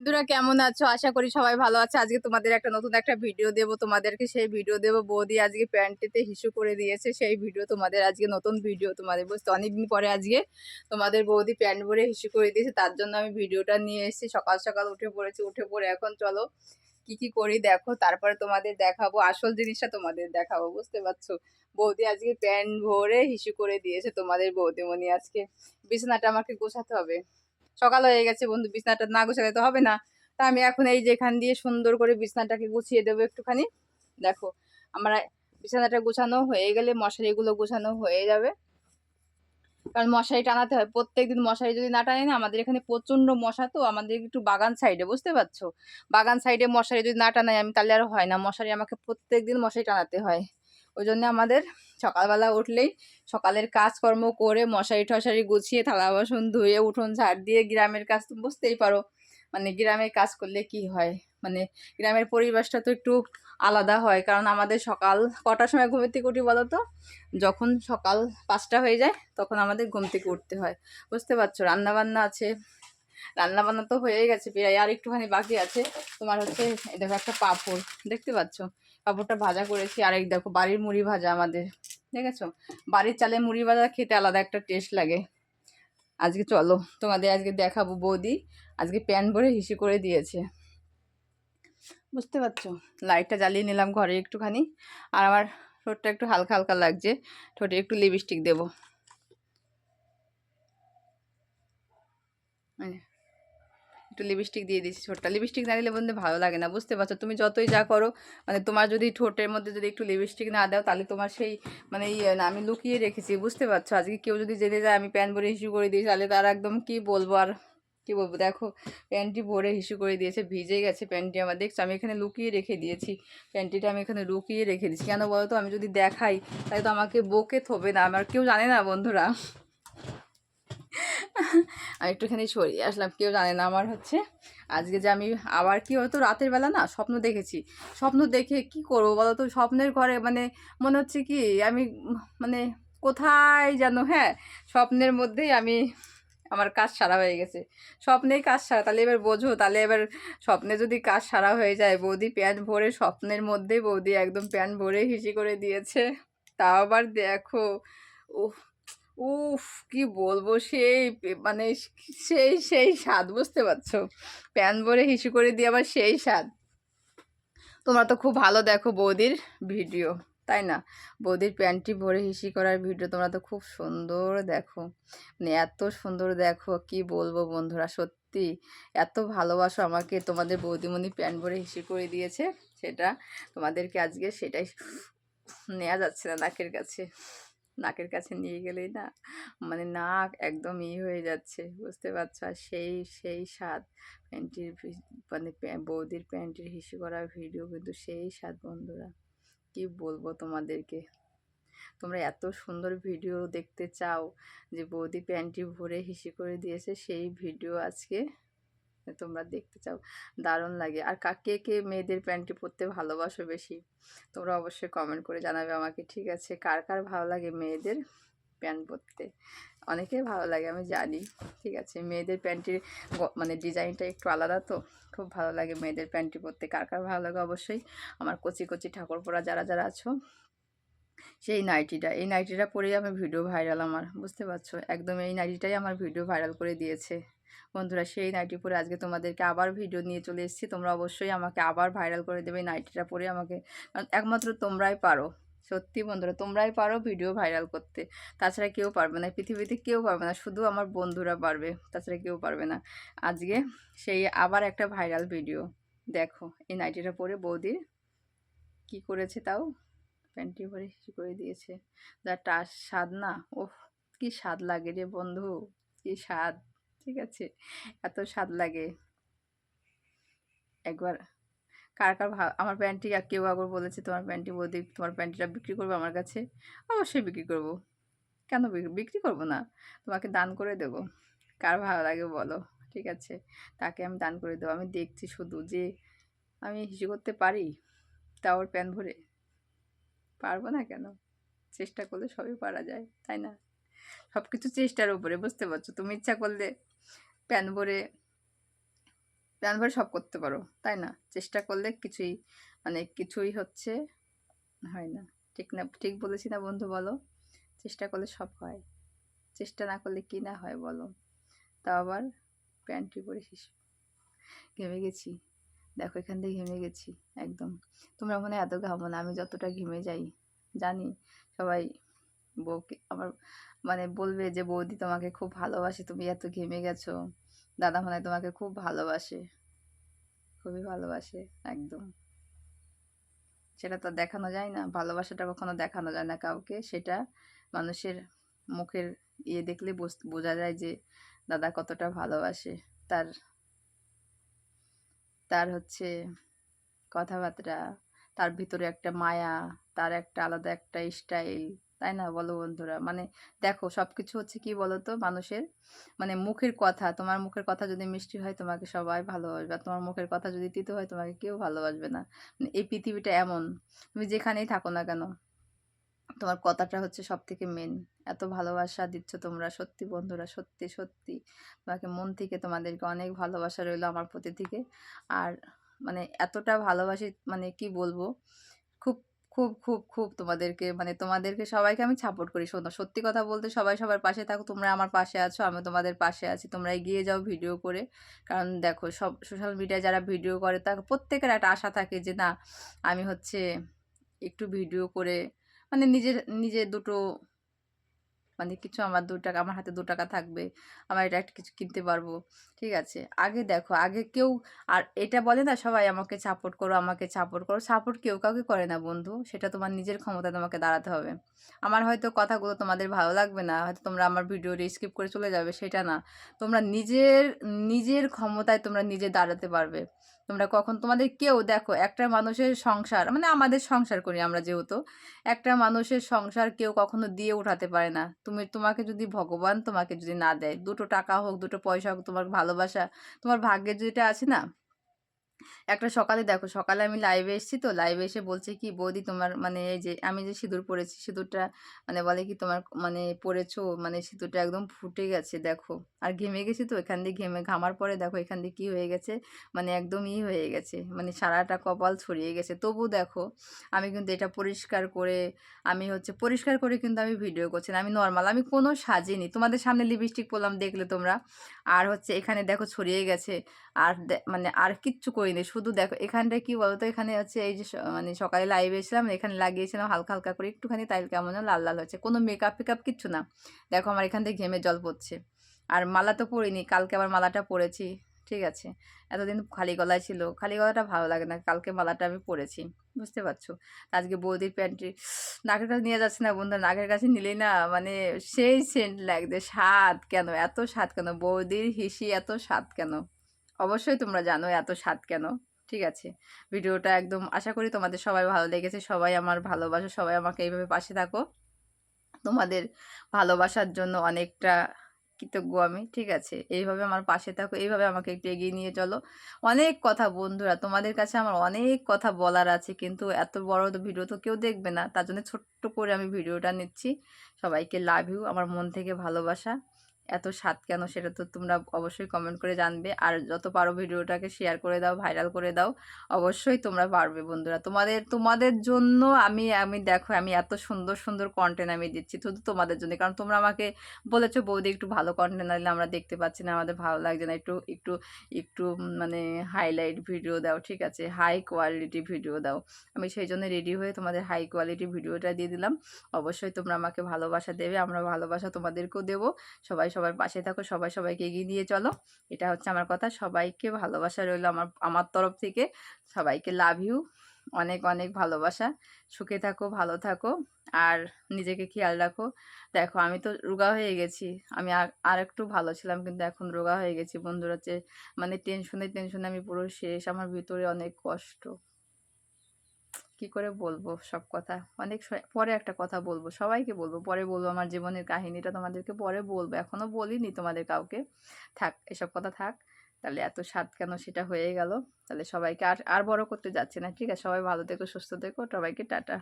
বন্ধুরা কেমন আছো? আশা করি সবাই ভালো আছে। আজকে তোমাদের একটা নতুন একটা ভিডিও দেবো। তোমাদেরকে সেই ভিডিও দেবো। বৌদি আজকে প্যান্টিতে হিসু করে দিয়েছে। সেই ভিডিও তোমাদের আজকে নতুন ভিডিও তোমাদের বুঝতে অনেকদিন পরে আজকে তোমাদের বৌদি প্যান্ট ভরে হিসু করে দিয়েছে। তার জন্য আমি ভিডিওটা নিয়ে এসেছি। সকাল সকাল উঠে পড়েছি। উঠে পড়ে এখন চলো কি কি করি দেখো। তারপরে তোমাদের দেখাবো। আসল জিনিসটা তোমাদের দেখাবো, বুঝতে পারছ? বৌদি আজকে প্যান্ট ভরে হিসু করে দিয়েছে তোমাদের বৌদিমণি আজকে। বিছানাটা আমাকে গোছাতে হবে। সকাল হয়ে গেছে বন্ধু, বিছনাটা না গোছালে তো হবে না। তা আমি এখন এই যেখান দিয়ে সুন্দর করে বিছনাটাকে গুছিয়ে দেবো একটুখানি। দেখো, আমরা বিছানাটা গোছানো হয়ে গেলে মশারিগুলো গোছানো হয়ে যাবে। কারণ মশারি টানাতে হয়। প্রত্যেকদিন মশারি যদি না টানি না আমাদের এখানে প্রচণ্ড মশা তো, আমাদের একটু বাগান সাইডে, বুঝতে পারছ? বাগান সাইডে মশারি যদি না টানাই, আমি তাহলে আর হয় না। মশারি আমাকে প্রত্যেকদিন মশারি টানাতে হয়। ওই জন্য আমাদের সকালবেলা উঠলেই সকালের কাজকর্ম করে মশারি টশারি গুছিয়ে থালা বাসন ধুয়ে, উঠোন ঝাড় দিয়ে গ্রামের কাজ তো বুঝতেই পারো। মানে গ্রামের কাজ করলে কি হয়? মানে গ্রামের পরিবেশটা তো একটু আলাদা হয়। কারণ আমাদের সকাল কটার সময় ঘুম থেকে উঠি বলো তো? যখন সকাল পাঁচটা হয়ে যায়, তখন আমাদের ঘুম থেকে উঠতে হয়। বুঝতে পারছ? রান্নাবান্না আছে রান্নাবান্না তো হয়ে গেছে প্রায়, আর একটুখানি বাকি আছে। তোমার হচ্ছে দেখো একটা পাঁপড়, দেখতে পাচ্ছ? পাঁপড়টা ভাজা করেছি, আর এই দেখো বাড়ির মুড়ি ভাজা আমাদের ঠিক আছে বাড়ির চালে মুড়ি ভাজা খেতে আলাদা একটা টেস্ট লাগে। আজকে চলো, তোমাদের আজকে দেখাবো বৌদি, আজকে প্যান ভরে হিসি করে দিয়েছে। বুঝতে পারছ? লাইটটা জ্বালিয়ে নিলাম ঘরে একটুখানি, আর আমার ঠোঁটটা একটু হালকা হালকা লাগছে, ঠোঁটে একটু লিপস্টিক দেবো। একটু লিপস্টিক দিয়ে দিচ্ছি ঠোঁটটা লিপস্টিক না দিলে বন্ধু ভালো লাগে না, বুঝতে পারছ? তুমি যতই যা করো মানে তোমার যদি ঠোঁটের মধ্যে যদি একটু লিপস্টিক না দাও, তাহলে তোমার সেই মানে ইয়ে আমি লুকিয়ে রেখেছি, বুঝতে পারছ? আজকে কেউ যদি জেনে যায় আমি প্যান ভরে হিসু করে দিই তাহলে তার একদম কি বলব আর কি বলব? দেখো, প্যান্টটি ভরে হিসু করে দিয়েছে, ভিজে গেছে প্যান্টটি আমার। দেখছ, আমি এখানে লুকিয়ে রেখে দিয়েছি, প্যান্টটিটা আমি এখানে লুকিয়ে রেখে দিয়েছি। কেন বলো তো? আমি যদি দেখাই, তাহলে তো আমাকে বকে থবে না। আমার কেউ জানে না বন্ধুরা। একটুখানি সরিয়ে আসলাম, কেউ জানে না আমার হচ্ছে। আজকে যে আমি আবার কি হতো রাতের বেলা না স্বপ্ন দেখেছি। স্বপ্ন দেখে কি করব বলো তো? স্বপ্নের ঘরে মানে মনে হচ্ছে কি আমি মানে কোথায় যেন হ্যাঁ স্বপ্নের মধ্যেই আমি আমার কাজ সারা হয়ে গেছে। স্বপ্নেই কাজ সারা, তাহলে এবার বোঝো, তাহলে এবার স্বপ্নে যদি কাজ সারা হয়ে যায়, বৌদি প্যান্ট ভরে স্বপ্নের মধ্যেই বৌদি একদম প্যান্ট ভরে হিসি করে দিয়েছে। তাও আবার দেখো ও উফ, কি বলব? সেই মানে সেই সেই স্বাদ, বুঝতে পারছ? প্যান ভরে হিসু করে দিয়ে আবার সেই স্বাদ। তোমরা তো খুব ভালো দেখো বৌদির ভিডিও, তাই না? বৌদির প্যান্টটি ভরে হিসি করার ভিডিও তোমরা তো খুব সুন্দর দেখো। মানে এত সুন্দর দেখো, কি বলব বন্ধুরা, সত্যি। এত ভালোবাসো আমাকে, তোমাদের বৌদিমণি প্যান্ট ভরে হিসি করে দিয়েছে, সেটা তোমাদেরকে আজকে সেটাই নেওয়া যাচ্ছে না নাকের কাছে। নাকের কাছে নিয়ে গেলেই না মানে নাক একদম ই হয়ে যাচ্ছে, বুঝতে পারছ? আর সেই সেই স্বাদ প্যান্টির মানে বৌদির প্যান্টির হিসু করা ভিডিও কিন্তু সেই স্বাদ, বন্ধুরা। কি বলব তোমাদেরকে? তোমরা এত সুন্দর ভিডিও দেখতে চাও যে বৌদি প্যান্টি ভরে হিসি করে দিয়েছে, সেই ভিডিও আজকে তোমরা দেখতে চাও, দারুণ লাগে। আর কে কে মেয়েদের প্যান্টটি পরতে ভালোবাসো বেশি? তোমরা অবশ্যই কমেন্ট করে জানাবে আমাকে, ঠিক আছে? কার কার ভালো লাগে মেয়েদের প্যান্ট পরতে? অনেকের ভালো লাগে, আমি জানি, ঠিক আছে? মেয়েদের প্যান্টির মানে ডিজাইনটা একটু আলাদা তো, খুব ভালো লাগে মেয়েদের প্যান্টটি পরতে। কার কার ভালো লাগে অবশ্যই আমার কচি কচি ঠাকুর পরা যারা যারা আছো, সেই নাইটিটা, এই নাইটিটা পরেই আমি ভিডিও ভাইরাল আমার, বুঝতে পারছ? একদম এই নাইটিটাই আমার ভিডিও ভাইরাল করে দিয়েছে। বন্ধুরা, সেই নাইটি পরে আজকে তোমাদেরকে আবার ভিডিও নিয়ে চলে এসেছি। তোমরা অবশ্যই আমাকে আবার ভাইরাল করে দেবে নাইটিটা পরে আমাকে একমাত্র তোমরাই পারো। সত্যি বন্ধুরা, তোমরাই পারো ভিডিও ভাইরাল করতে। তাছাড়া কেউ পারবে না পৃথিবীতে কেউ পারবে না, শুধু আমার বন্ধুরা পারবে, তাছাড়া কেউ পারবে না। আজকে সেই আবার একটা ভাইরাল ভিডিও। দেখো, এই নাইটিটা পরে বৌদির কি করেছে তাও? প্যান্টি ভরে করে দিয়েছে? যা টাস স্বাদ না, ওহ, কি স্বাদ লাগে রে বন্ধু, কি স্বাদ। ঠিক আছে? এত স্বাদ লাগে। একবার কার কার আমার প্যান্টটি কেউ একবার বলেছে, তোমার প্যান্টটি বৌদি তোমার প্যান্টটা বিক্রি করব আমার কাছে? অবশ্যই বিক্রি করব। কেন বিক্রি করব না? তোমাকে দান করে দেব। কার ভালো লাগে বলো, ঠিক আছে? তাকে আমি দান করে দেবো। আমি দেখছি শুধু যে আমি হিসু করতে পারি, তা ওর প্যান ভরে। পারব না কেন? চেষ্টা করলে সবই পারা যায়, তাই না? সব কিছু চেষ্টার উপরে, বুঝতে পারছ? তুমি ইচ্ছা করলে প্যান ভরে প্যান ভরে সব করতে পারো, তাই না? চেষ্টা করলে কিছুই মানে কিছুই হচ্ছে, হয় না। ঠিক না, ঠিক বলেছি না বন্ধু, বলো? চেষ্টা করলে সব হয়। চেষ্টা না করলে কি না হয়, বলো? তাও আবার প্যান্ট্রি পরে শিশু ঘেমে গেছি। দেখো, এখান থেকে ঘেমে গেছি, একদম। তোমরা মনে এত ঘামো না, আমি যতটা ঘেমে যাই, জানি সবাই বউকে আমার মানে বলবে যে, বৌদি তোমাকে খুব ভালোবাসে, তুমি এত ঘেমে গেছো। দাদা মনে তোমাকে খুব ভালোবাসে। খুবই ভালোবাসে, একদম। সেটা তো দেখানো যায় না, ভালোবাসাটা কখনো দেখানো যায় না কাউকে। সেটা মানুষের মুখের ইয়ে দেখলে বুঝ- যায় যে, দাদা কতটা ভালোবাসে। তার তার হচ্ছে কথাবার্তা, তার ভিতরে একটা মায়া, তার একটা আলাদা একটা স্টাইল। তাই না বলো বন্ধুরা? মানে দেখো সব কিছু হচ্ছে কি বলো তো মানুষের মানে মুখের কথা, তোমার মুখের কথা যদি মিষ্টি হয় তোমাকে সবাই ভালোবাসবে, আর তোমার মুখের কথা যদি তিতো হয় তোমাকে কেউ ভালোবাসবে না। মানে এই পৃথিবীটা এমন, তুমি যেখানেই থাকো না কেন, তোমার কথাটা হচ্ছে সব থেকে মেন এত ভালোবাসা দিচ্ছ তোমরা সত্যি বন্ধুরা, সত্যি সত্যি। তোমাকে মন থেকে তোমাদেরকে অনেক ভালোবাসা রইল আমার প্রতি থেকে। আর মানে এতটা ভালোবাসি মানে কি বলব? খুব খুব খুব তোমাদেরকে মানে তোমাদেরকে সবাইকে আমি সাপোর্ট করি। সত্যি কথা বলতে সবাই সবার পাশে থাকো, তোমরা আমার পাশে আছো আমি তোমাদের পাশে আছি, তোমরা এগিয়ে যাও ভিডিও করে। কারণ দেখো, সব সোশ্যাল মিডিয়ায় যারা ভিডিও করে তা প্রত্যেকের একটা আশা থাকে যে না, আমি হচ্ছে একটু ভিডিও করে মানে নিজের নিজের দুটো মানে কিছু আমার দু টাকা, আমার হাতে দু টাকা থাকবে, আমার এটা একটা কিছু কিনতে পারব, ঠিক আছে? আগে দেখো, আগে কেউ, আর এটা বলে না সবাই আমাকে সাপোর্ট করো, আমাকে সাপোর্ট করো সাপোর্ট কেউ কাউকে করে না বন্ধু, সেটা তোমার নিজের ক্ষমতায় তোমাকে দাঁড়াতে হবে। আমার হয়তো কথাগুলো তোমাদের ভালো লাগবে না, হয়তো তোমরা আমার ভিডিও স্কিপ করে চলে যাবে, সেটা না। তোমরা নিজের নিজের ক্ষমতায় তোমরা নিজে দাঁড়াতে পারবে। তোমরা কখন তোমাদের কেউ দেখো, একটা মানুষের সংসার মানে আমাদের সংসার করি আমরা যেহেতু, একটা মানুষের সংসার কেউ কখনো দিয়ে উঠাতে পারে না। তুমি, তোমাকে যদি ভগবান তোমাকে যদি না দেয়, দুটো টাকা হোক, দুটো পয়সা হোক, তোমার ভালোবাসা, তোমার ভাগ্যের যেটা আছে না একটা সকালে দেখো, সকালে আমি লাইভে এসেছি তো লাইভে এসে বলছে কি, বৌদি তোমার মানে এই যে আমি যে সিঁদুর পরেছি, সিঁদুরটা মানে বলে কি তোমার মানে পরেছো মানে সিঁদুরটা একদম ফুটে গেছে, দেখো। আর ঘেমে গেছি তো, এখান দিয়ে ঘেমে, ঘামার পরে দেখো এখান দিয়ে কী হয়ে গেছে মানে একদম ই হয়ে গেছে মানে সারাটা কপাল ছড়িয়ে গেছে। তবু দেখো, আমি কিন্তু এটা পরিষ্কার করে, আমি হচ্ছে পরিষ্কার করে কিন্তু আমি ভিডিও করছি আমি নর্মাল আমি কোনো সাজিনি। তোমাদের সামনে লিপস্টিক পরলাম দেখলে তোমরা, আর হচ্ছে এখানে দেখো ছড়িয়ে গেছে, আর মানে আর কিচ্ছু করিনি। শুধু দেখো এখানটা কি বলতো? এখানে হচ্ছে এই যে মানে সকালে লাইভে এসেছিলাম, এখানে লাগিয়েছিলাম, হালকা হালকা করে একটুখানি তাইল কেমন লাল লাল হচ্ছে কোনো মেকআপ ফেকআপ কিচ্ছু না। দেখো আমার এখান থেকে ঘেমে জল পড়ছে। আর মালা তো পরিনি, কালকে আবার মালাটা পরেছি, ঠিক আছে? এতদিন খালি গলায় ছিল, খালি গলাটা ভালো লাগে না, কালকে মালাটা আমি পরেছি, বুঝতে পারছ? আজকে বৌদির প্যান্টটি নাকের কাছে নিয়ে যাচ্ছে না বন্ধু নাকের কাছে নিলেই না মানে সেই সেন্ট লাগবে স্বাদ কেন? এত স্বাদ কেন? বৌদির হিসি এত স্বাদ কেন? অবশ্যই তোমরা জানো এত স্বাদ কেন। ঠিক আছে? ভিডিওটা একদম আশা করি তোমাদের সবাই ভালো লেগেছে। সবাই আমার ভালোবাসো, সবাই আমাকে এইভাবে পাশে থাকো। তোমাদের ভালোবাসার জন্য অনেকটা কৃতজ্ঞ আমি। ঠিক আছে? এইভাবে আমার পাশে থাকো, এইভাবে আমাকে একটু এগিয়ে নিয়ে চলো। অনেক কথা বন্ধুরা, তোমাদের কাছে আমার অনেক কথা বলার আছে, কিন্তু এত বড় ভিডিও তো কেউ দেখবে না। তার জন্য ছোট্ট করে আমি ভিডিওটা নিচ্ছি। সবাইকে লাভ ইউ, আমার মন থেকে ভালোবাসা। এত স্বাদ কেন সেটা তো তোমরা অবশ্যই কমেন্ট করে জানবে। আর যত পারো ভিডিওটাকে শেয়ার করে দাও ভাইরাল করে দাও, অবশ্যই তোমরা পারবে বন্ধুরা। তোমাদের তোমাদের জন্য আমি আমি দেখো, আমি এত সুন্দর সুন্দর কন্টেন্ট আমি দিচ্ছি শুধু তোমাদের জন্য। কারণ তোমরা আমাকে বলেছ, বৌদি, একটু ভালো কন্টেন্ট দিলে আমরা দেখতে পাচ্ছি না, আমাদের ভালো লাগছে না। একটু একটু একটু মানে হাইলাইট ভিডিও দাও, ঠিক আছে? হাই কোয়ালিটি ভিডিও দাও। আমি সেই জন্য রেডি হয়ে তোমাদের হাই কোয়ালিটি ভিডিওটা দিয়ে দিলাম। অবশ্যই তোমরা আমাকে ভালোবাসা দেবে, আমরা ভালোবাসা তোমাদেরকেও দেবো। সবাই সবার পাশে থাকো, সবাই সবাইকে এগিয়ে নিয়ে চলো। এটা হচ্ছে আমার কথা, সবাইকে ভালোবাসা রইল আমার আমার তরফ থেকে। সবাইকে লাভ ইউ অনেক অনেক ভালোবাসা। সুখে থাকো, ভালো থাকো, আর নিজেকে খেয়াল রাখো। দেখো, আমি তো রোগা হয়ে গেছি। আমি আর একটু ভালো ছিলাম, কিন্তু এখন রোগা হয়ে গেছি। বন্ধুরা মানে টেনশনে টেনশনে আমি পুরো শেষ। আমার ভিতরে অনেক কষ্ট। কি করে বলব সব কথা? অনেক পরে একটা কথা বলব, সবাইকে বলব। পরে বলব আমার জীবনের কাহিনীটা তোমাদেরকে পরে বলব। এখনও বলিনি তোমাদের কাউকে। থাক, এসব কথা থাক। তাহলে এত স্বাদ কেন সেটা হয়ে গেল। তাহলে সবাইকে আর আর বড় করতে যাচ্ছে না, ঠিক আছে? সবাই ভালো থেকো, সুস্থ থেকো। সবাইকে টাটা।